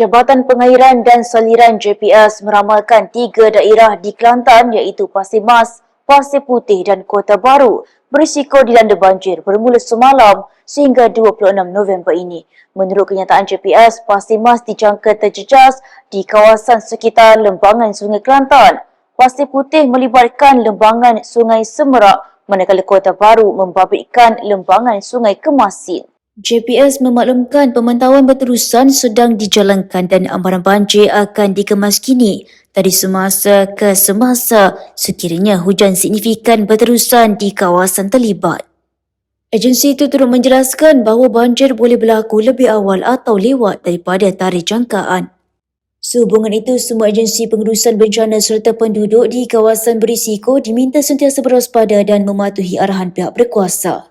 Jabatan Pengairan dan Saliran JPS meramalkan tiga daerah di Kelantan iaitu Pasir Mas, Pasir Putih dan Kota Baru berisiko dilanda banjir bermula semalam sehingga 26 November ini. Menurut kenyataan JPS, Pasir Mas dijangka terjejas di kawasan sekitar lembangan Sungai Kelantan. Pasir Putih melibatkan lembangan Sungai Semerak manakala Kota Baru membabitkan lembangan Sungai Kemasin. JPS memaklumkan pemantauan berterusan sedang dijalankan dan amaran banjir akan dikemas kini dari semasa ke semasa sekiranya hujan signifikan berterusan di kawasan terlibat. Agensi itu turut menjelaskan bahawa banjir boleh berlaku lebih awal atau lewat daripada tarikh jangkaan. Sehubungan itu, semua agensi pengurusan bencana serta penduduk di kawasan berisiko diminta sentiasa berwaspada dan mematuhi arahan pihak berkuasa.